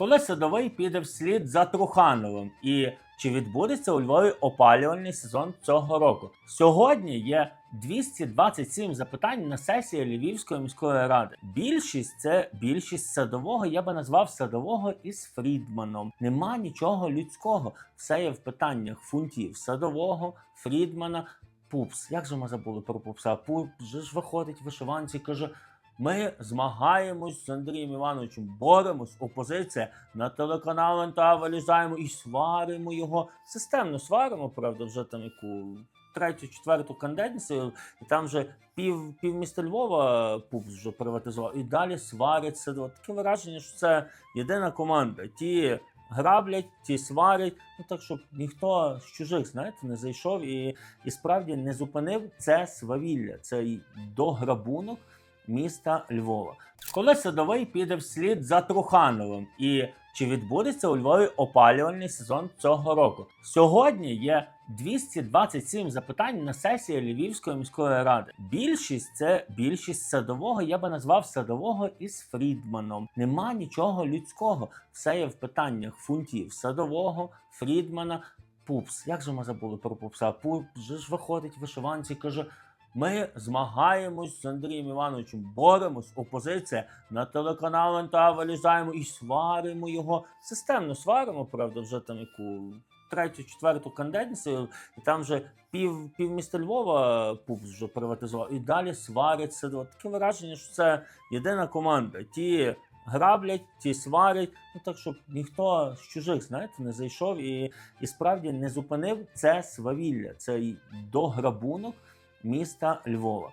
Коли садовий піде вслід за Трухановим і чи відбудеться у Львові опалювальний сезон цього року? Сьогодні є 227 запитань на сесії Львівської міської ради. Більшість це більшість садового. Я би назвав садового із Фрідманом. Нема нічого людського. Все є в питаннях фунтів садового, Фрідмана. Пупс, як же ми забули про пупса? Пупс же ж виходить вишиванці, каже: ми змагаємось з Андрієм Івановичем, боремось, опозиція на телеканал НТА вилізаємо і сваримо його. Системно сваримо, правда, вже там яку третю, четверту кандидацію, і там вже пів, пів міста Львова Пупс вже приватизував. І далі сваряться. От Таке враження, що це єдина команда. Ті граблять, ті сварять. Ну так щоб ніхто з чужих, знаєте, не зайшов і, і справді не зупинив це свавілля, цей дограбунок міста Львова. Коли садовий піде вслід за Трухановим і чи відбудеться у Львові опалювальний сезон цього року? Сьогодні є 227 запитань на сесії Львівської міської ради. Більшість це більшість садового. Я би назвав садового із Фрідманом. Нема нічого людського. Все є в питаннях фунтів садового, Фрідмана. Пупс, як же ми забули про пупса? Пупс же ж виходить вишиванці, каже: ми змагаємось з Андрієм Івановичем, боремось, опозиція на телеканал НТА вилізаємо і сваримо його. Системно сваримо, правда, вже там яку третю, четверту кандидацію, і там вже пів, пів міста Львова Пупс вже приватизував. І далі сваряться. От Таке враження, що це єдина команда. Ті граблять, ті сварять. Ну так щоб ніхто з чужих, знаєте, не зайшов і, і справді не зупинив це свавілля, цей дограбунок міста Львова.